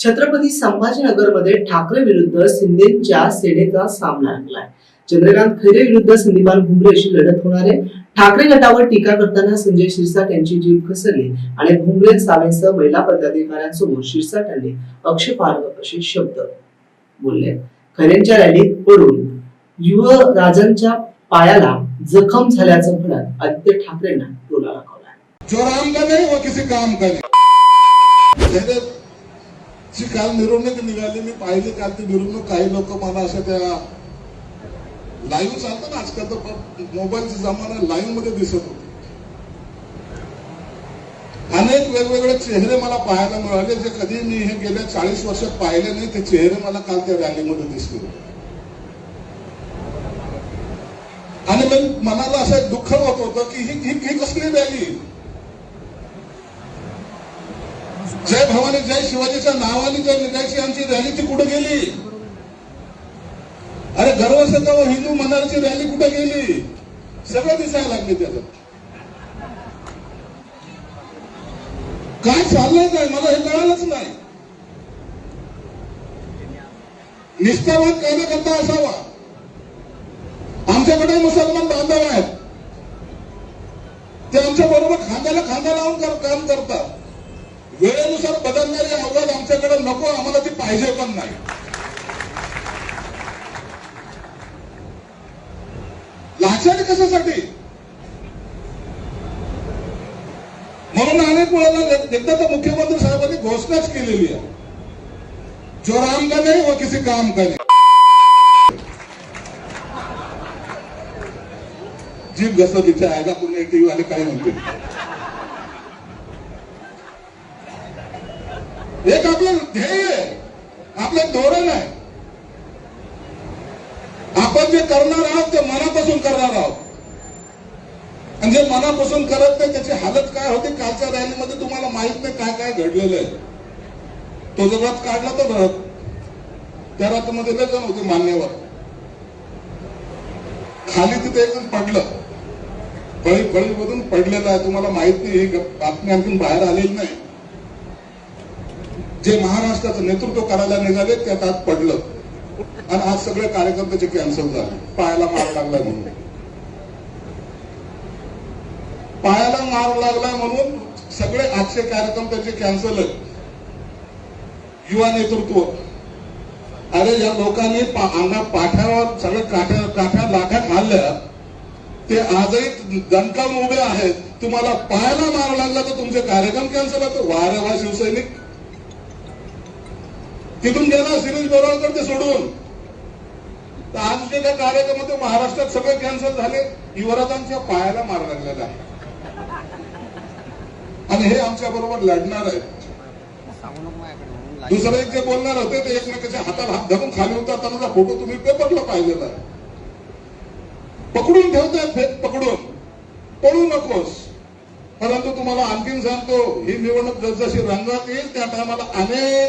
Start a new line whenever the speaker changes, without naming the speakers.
छत्रपती संभाजीनगरमध्ये ठाकरे विरुद्ध शिंदेच्या सेनेचा सामना लागलाय. चंद्रकांत खैरे विरुद्ध संदीपान भुमरे अशी लढत होणार आहे. ठाकरे गटावर टीका करताना संजय शिरसाट यांची जीभ घसरली आणि भुमरे सावेसह महिला पदाधिकाऱ्यांसमोर शिरसाट यांनी आक्षेपार्ह असे शब्द बोलले. खैरेंच्या रॅलीत पडून युवराजांच्या पायाला जखम झाल्याचं म्हणत आदित्य ठाकरेंना टोला दाखवला.
चोराम का नाही वो किसी काम का जी काल मिरवणूक निघाली मी पाहिली काल ती मिरवणूक. काही लोक मला अशा त्या लाईव्ह चालतं ना आजकाल तर मोबाईलचा जमाना लाईव्हमध्ये दिसत होते. अनेक वेगवेगळे चेहरे मला पाहायला मिळाले जे कधी मी हे गेल्या चाळीस वर्षात पाहिले नाही ते चेहरे मला काल त्या रॅलीमध्ये दिसले आणि मग मनाला असं दुःख होत होतं की ही ही- ही कसली रॅली जय भवानी जय शिवाजीच्या नावाने जर निघायची आमची रॅली ती कुठे गेली? अरे गर्व सकाळ हिंदू मनाची रॅली कुठे गेली? सगळं दिसायला लागले त्याचं. काय चाललंय काय? मला हे कळालंच नाही. निष्ठावान कार्यकर्ता असावा. आमच्याकडे मुसलमान बांधव आहेत. ते आमच्या बरोबर खांद्याला खांद्याला पाहिजे पण नाही. लाचार कशासाठी? म्हणून अनेक वेळेला एकदा तर मुख्यमंत्री साहेबांनी घोषणाच केलेली आहे. जो राम का नाही व किसी काम का नाही जीभ घसरलीच्या आयला पुन्हा एक टीव्ही आले काय म्हणते? एक आपलं ध्येय आहे. आपलं धोरण आहे. आपण जे करणार आहोत ते मनापासून करणार आहोत. आणि जे मनापासून करत नाही त्याची हालत काय होते कालच्या रॅलीमध्ये तुम्हाला माहीत नाही काय काय घडलेलं आहे. तो जो रथ काढला तो रथ त्या रथमध्ये लय जण होते मान्यवर. खाली तिथे एक जण पडलं. फळी फळीमधून पडलेलं आहे तुम्हाला माहीत नाही ही बातमी आणखी बाहेर आलेली नाही. जे महाराष्ट्राचं नेतृत्व करायला निघाले त्यात आज पडलं. आणि आज सगळे कार्यकर्त्याचे कॅन्सल झाले. पायाला मार लागला म्हणून. पायाला मार लागला म्हणून सगळे आजचे कार्यक्रम त्याचे कॅन्सल आहेत युवा नेतृत्व अरे या लोकांनी अंगा पाठ्यावर सगळे काठ्या काठ्या लाखात खाल्ल्या ते आजही दणकाम उभे आहेत. तुम्हाला पायाला मार लागला तर तुमचे कार्यक्रम कॅन्सल होतो वारे वा शिवसैनिक तिथून गेला सिरीज बोरावकर ते सोडून. तर आज जे काही कार्यक्रम होते महाराष्ट्रात सगळे कॅन्सल झाले. युवराजांच्या पायाला मार लागलेला आहे. आणि हे आमच्या बरोबर लढणार आहेत दुसरे एक जे बोलणार होते ते एकमेकाच्या हातात हात धरून खाली होता त्यांचा फोटो तुम्ही पेपरला पाहिलेला आहे. पकडून ठेवतात पकडून. पळू नकोस. परंतु तुम्हाला आणखीन सांगतो ही निवडणूक जसजशी रंगात येईल त्या टायमाला अनेक